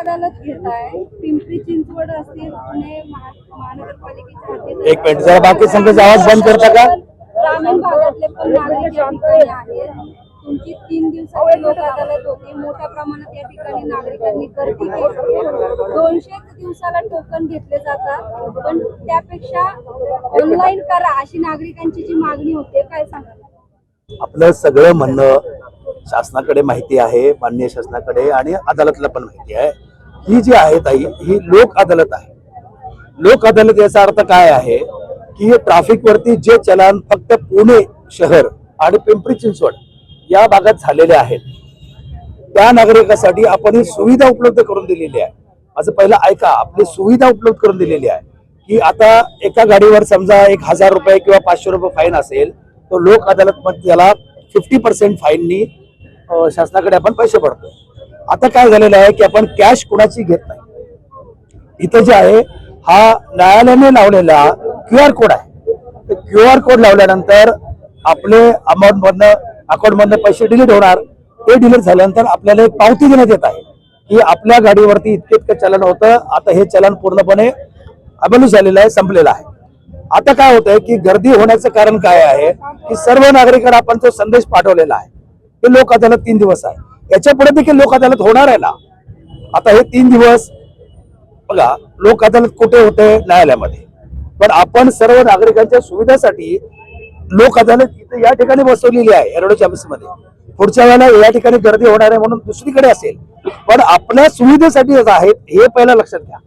अदालत घेत आहे पिंपरी चिंचवड असतील पुणे महा- महानगरपालिकेच्या हद्दीत एक मिनिट जरा बाकी संघाचा आवाज बंद करता का? ग्रामीण भागातले पण नागरिक आहेत. तुमची तीन दिवसाची लोक अदालत होती मोठ्या प्रमाणात या ठिकाणी नागरिकांनी गर्दी केली. दोनशेच दिवसाला टोकन घेतले जातात. पण त्यापेक्षा ऑनलाईन करा अशी नागरिकांची जी मागणी होते काय सांगा आपलं सगळं म्हणणं शासनाकडे माहिती आहे माननीय शासनाकडे आणि अदालतला पण माहिती आहे. ही जी आहे ताई ही लोक अदालत आहे. लोक अदालत याचा अर्थ काय आहे की ट्रॅफिक वरती जे चलन फक्त पुणे शहर आणि पिंपरी चिंचवड या भागात झालेले आहेत. त्या नागरिकासाठी आपण ही सुविधा उपलब्ध करून दिलेली आहे. माझं पहिलं ऐका आपली सुविधा उपलब्ध करून दिलेली आहे की आता एका गाडीवर समजा एक हजार रुपये किंवा पाचशे रुपये फाईन असेल तर लोक अदालत मध्ये त्याला फिफ्टी पर्सेंट फाईननी शासनाकडे आपण पैसे भरतो. आता काय झालेलं आहे की आपण कॅश कुणाची घेत नाही? इथं जे आहे हा न्यायालयाने लावलेला क्यू आर कोड आहे. क्यू आर कोड लावल्यानंतर आपले अमाऊंट मधनं अकाउंट मधनं पैसे डिलीट होणार. ते डिलीट झाल्यानंतर आपल्याला एक पावती देण्यात येत आहे की आपल्या गाडीवरती इतकं इतकं चलन होतं. आता हे चलन पूर्णपणे अबलू झालेलं आहे संपलेलं आहे. आता काय होतंय की गर्दी होण्याचं कारण काय आहे की सर्व नागरिकांना आपण तो संदेश पाठवलेला आहे हे लोक अदालत तीन दिवस आहे. याच्यापुढे देखील लोक अदालत होणार आहे ना? आता हे तीन दिवस बघा लोक अदालत कुठे होते न्यायालयामध्ये? पण आपण सर्व नागरिकांच्या सुविधेसाठी लोक अदालत इथे या ठिकाणी बसवलेली आहे एरोडोच्या ऑफिसमध्ये पुढच्या वेळेला या ठिकाणी गर्दी होणार आहे म्हणून दुसरीकडे असेल. पण आपल्या सुविधेसाठी आहेत हे पहिलं लक्षात घ्या.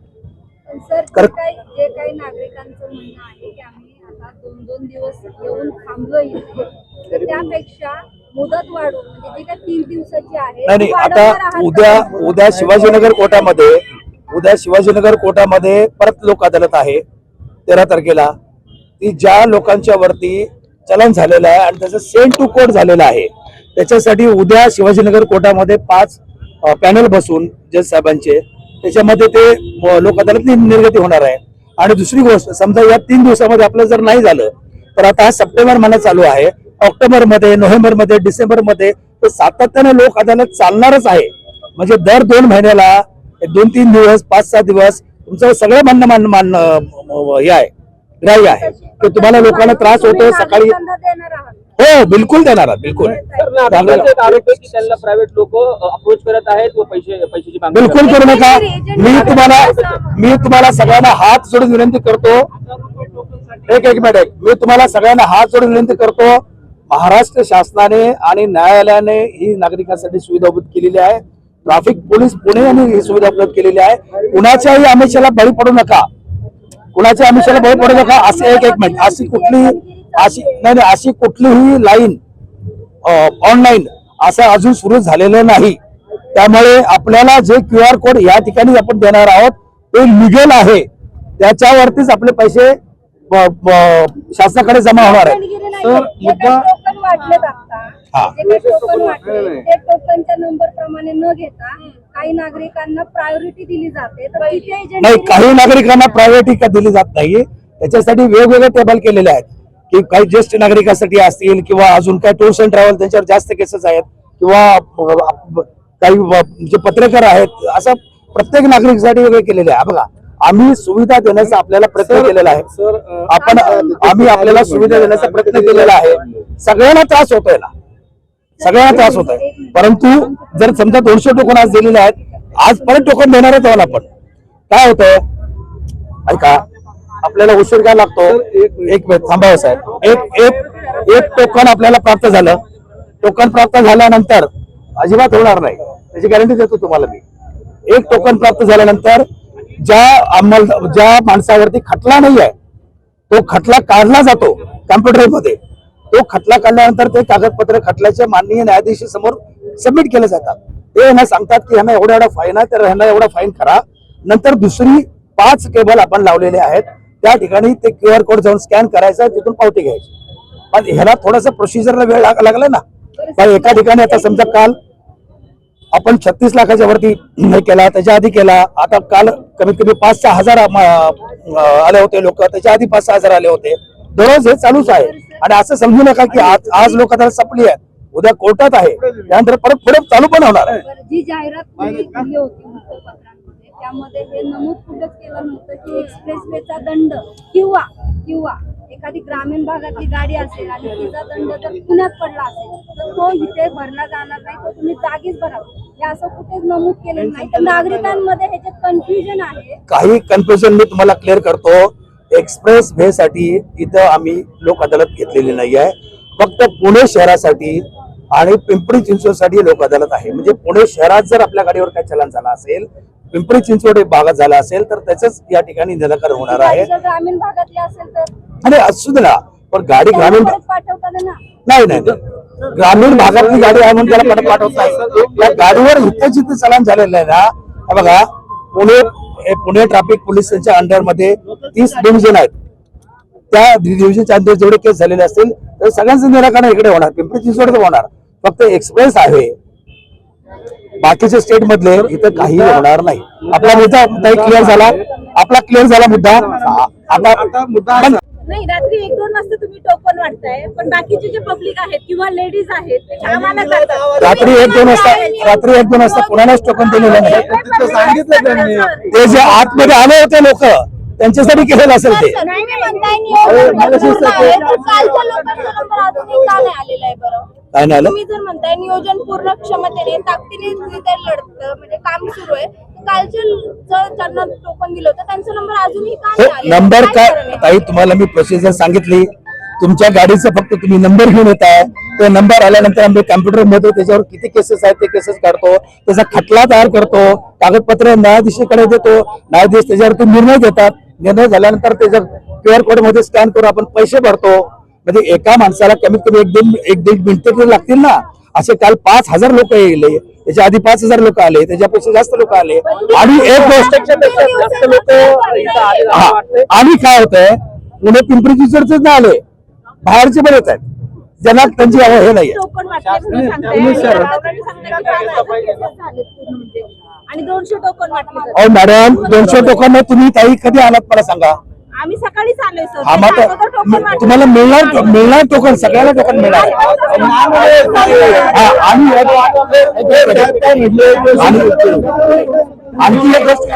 सर जे काही नागरिकांचं म्हणणं आहे की आम्ही आता दोन दोन दिवस येऊन थांबलो त्यापेक्षा मुदत वाढवून म्हणजे जी काही तीन दिवसाची आहे नाही ती नाही वाढवणार आता आहात उद्या का? उद्या शिवाजीनगर कोर्टामध्ये उद्या शिवाजीनगर कोर्टामध्ये परत लोक अदालत आहे तेरा तारखेला ती ज्या लोकांच्या वरती चलन झालेलं आहे आणि त्याचं सेंड टू कोर्ट झालेलं आहे त्याच्यासाठी उद्या शिवाजीनगर कोर्टामध्ये पाच पॅनल बसून जज साहेबांचे त्याच्यामध्ये ते लोक अदालत नि- निर्गती होणार आहे आणि दुसरी गोष्ट समजा या तीन दिवसामध्ये आपलं जर नाही झालं तर आता हा सप्टेंबर महिना चालू आहे ऑक्टोबरमध्ये नोव्हेंबरमध्ये डिसेंबरमध्ये ते सातत्याने लोक अदालत चालणारच आहे. म्हणजे दर दोन महिन्याला दोन तीन दिवस पाच सहा दिवस तुमचं सगळं म्हणणं मान मान हे आहे ग्राह्य आहे. की तुम्हाला लोकांना त्रास तुम्ही सकाळी हो बिलकुल देणार आहात, बिलकुल. सर, नागरिकांचा एक आरोप आहे की त्यांना प्रायव्हेट लोक अप्रोच करत आहेत व पैसे पैशाची मागणी बिलकुल करू नका. मी तुम्हाला मी तुम्हाला सगळ्यांना हात जोडून विनंती करतो. एक एक मिनिट एक. मी तुम्हाला सगळ्यांना हात जोडून विनंती करतो. महाराष्ट्र शासनाने आणि न्यायालयाने ही नागरिकांसाठी सुविधा उपलब्ध केलेली आहे. ट्रॅफिक पोलीस पुणे यांनी ही सुविधा उपलब्ध केलेली आहे. कुणाच्याही आमिषाला बळी पडू नका. कुणाच्या आमिषाला बळी पडू नका. असे एक एक मिनिट. अशी कुठली अशी नाही नाही, अशी कुठलीही लाईन ऑनलाईन असं अजून सुरू झालेलं नाही. त्यामुळे आपल्याला जे क्यू आर कोड या ठिकाणी आपण देणार आहोत ते लिगल आहे. त्याच्यावरतीच आपले पैसे शासनाकडे जमा होणार जे काही मुद्दा- टोकन वाटलेत आता. जे काही टोकन वाटले ते टोकनच्या नंबर प्रमाणे न घेता काही नागरिकांना प्रायोरिटी दिली जाते. तर तिथे एजंट नाही काही नागरिकांना प्रायव्हेटी का दिली जात नाही त्याच्यासाठी वेगवेगळे टेबल केलेले आहेत. की काही ज्येष्ठ नागरिकांसाठी असतील किंवा अजून काही टूर्स अँड ट्रॅव्हल त्यांच्यावर जास्त केसेस आहेत किंवा काही जे पत्रकार आहेत असं प्रत्येक नागरिकासाठी वेगळे केलेले आहे. बघा. आम्ही सुविधा देण्याचा आपल्याला प्रयत्न केलेला आहे. आपण आम्ही आपल्याला सुविधा देण्याचा प्रयत्न केलेला आहे. सगळ्यांना त्रास होतोय ना. सगळ्यांना त्रास होत आहे परंतु जर समजा दोनशे टोकन आज दिलेले आहेत आज परत टोकन देणार आहेत आपण. काय होतंय ऐका आपल्याला उशीर काय लागतो? एक मिनिट. थांबावं साहेब. एक एक एक टोकन आपल्याला प्राप्त झालं. टोकन प्राप्त झाल्यानंतर अजिबात होणार नाही. त्याची गॅरंटी देतो तुम्हाला मी. एक टोकन प्राप्त झाल्यानंतर ज्या अंमल ज्या माणसावरती खटला नाही आहे तो खटला काढला जातो कम्प्युटरमध्ये तो खटला काढल्यानंतर ते कागदपत्र खटल्याच्या माननीय न्यायाधीशी समोर सबमिट केले जातात. ते यांना सांगतात की ह्यांना एवढा एवढा फाईन आहे तर ह्यांना एवढा फाईन करा. नंतर दुसरी पाच केबल आपण लावलेले आहेत. त्या ठिकाणी ते क्यू आर कोड जाऊन स्कॅन करायचा तिथून पावती घ्यायची. पण ह्याला थोडासा प्रोसिजरला वेळ लाग- लागला ना. पण एका ठिकाणी आता समजा काल आपण छत्तीस लाखाच्या वरती हे केला त्याच्या आधी केला. आता काल कमीत कमी पाच सहा हजार आले होते लोक. त्याच्या आधी पाच सहा हजार आले होते. दररोज हे चालूच आहे. आणि असं समजू नका की आज आज लोक त्याला सपली आहे उद्या कोर्टात आहे. त्यानंतर परत पुढे चालू पण होणार आहे. जी जाहिरात त्यामध्ये हे नमूद कुठंच केलं नव्हतं की एक्सप्रेस वेचा दंड किंवा किंवा एखादी ग्रामीण भागातली गाडी असेल आणि तिचा दंड जर पुण्यात पडला असेल तर तो इथे भरला जाणार नाही तो तुम्ही जागीच भरावा हे असं कुठेच नमूद केलेलं नाही. तर नागरिकांमध्ये ह्याच्यात कन्फ्युजन आहे. काही कन्फ्युजन मी तुम्हाला क्लिअर करतो. एक्सप्रेस वे साठी इथं आम्ही लोक अदालत घेतलेली नाही आहे. फक्त पुणे शहरासाठी आणि पिंपरी चिंचवडसाठी लोक अदालत आहे. म्हणजे पुणे शहरात जर आपल्या गाडीवर काही चलन झाला असेल पिंपरी चिंचवड भागात झाला असेल तर त्याच या ठिकाणी निराकरण होणार आहे. जर ग्रामीण भागातली असेल तर? आणि असू दे ना पण गाडी ग्रामीण परत पाठवतात ना नाही नाही नाही. ग्रामीण भागातली गाडी आहे म्हणून त्याला पाठवत नाही. त्या गाडीवर इथे जिथे चलन झालेलं आहे ना बघा पुणे पुणे ट्रॅफिक पोलिसांच्या अंडरमध्ये तीस डिव्हिजन आहेत. त्या डिव्हिजनच्या अंडर जेवढे केस झालेले असतील तर सगळ्यांचं निराकरण इकडे होणार पिंपरी चिंचवड होणार. फक्त एक्सप्रेस आहे. बाकीचे स्टेट मधले इथं काही होणार नाही. आपला मुद्दा क्लिअर झाला. आपला क्लिअर झाला मुद्दा. आता मुद्दा नाही रात्री एक दोन वाजता तुम्ही टोकन वाटताय पण बाकीचे जे पब्लिक आहेत किंवा लेडीज आहेत रात्री एक दोन वाजता रात्री एक दोन वाजता कोणालाच टोकन दिलेलं नाही. सांगितलं त्यांनी. ते जे आतमध्ये आले होते लोक त्यांच्यासाठी केलेलं असेल ते. नाही मी म्हणताय नियोजन पूर्ण आहे, तर कालच्या लोकांचा नंबर अजूनही का नाही आलेला आहे बरं. काय नाही आलं? तुम्ही जर म्हणताय नियोजन पूर्ण क्षमतेने ताकदीने लढत म्हणजे काम सुरू आहे तर कालचे जर ज्यांना टोकन दिलं होतं त्यांचा नंबर अजूनही का हे नाही? नंबर काय कारण आहे? ताई तुम्हाला मी प्रोसिजर सांगितली. तुमच्या गाडीचं फक्त तुम्ही नंबर घेऊन येताय तो नंबर आल्यानंतर आम्ही कम्प्युटरमध्ये त्याच्यावर किती केसेस आहेत ते केसेस काढतो. त्याचा खटला तयार करतो. कागदपत्र न्यायाधीशाकडे देतो. न्यायाधीश त्याच्यावरती निर्णय घेतात. निर्णय झाल्यानंतर त्याच्या क्यू आर कोडमध्ये स्कॅन करून आपण पैसे भरतो. म्हणजे एका माणसाला कमीत कमी एक दोन एक दीड मिनिटं तरी लागतील ना. असे काल पाच हजार लोक येले त्याच्या आधी पाच हजार लोक आले त्याच्यापेक्षा जास्त लोक आले. आणि एक गोष्ट जास्त लोक इथं आले. वाटतंय. आणि काय होतंय? पुणे पिंपरी चिंचवडचेच नाही आले बाहेरचे पण येत आहेत. ज्यांना त्यांची हे म्हणजे. अहो मॅडम दोनशे टोकांना तुम्ही ताई कधी आलात मला सांगा. आम्ही सकाळीच आलोय सर हा. तुम्हाला मिळणार मिळणार टोकन सगळ्याला टोकन मिळणार हा, आणि आणि- आणखी एक गोष्ट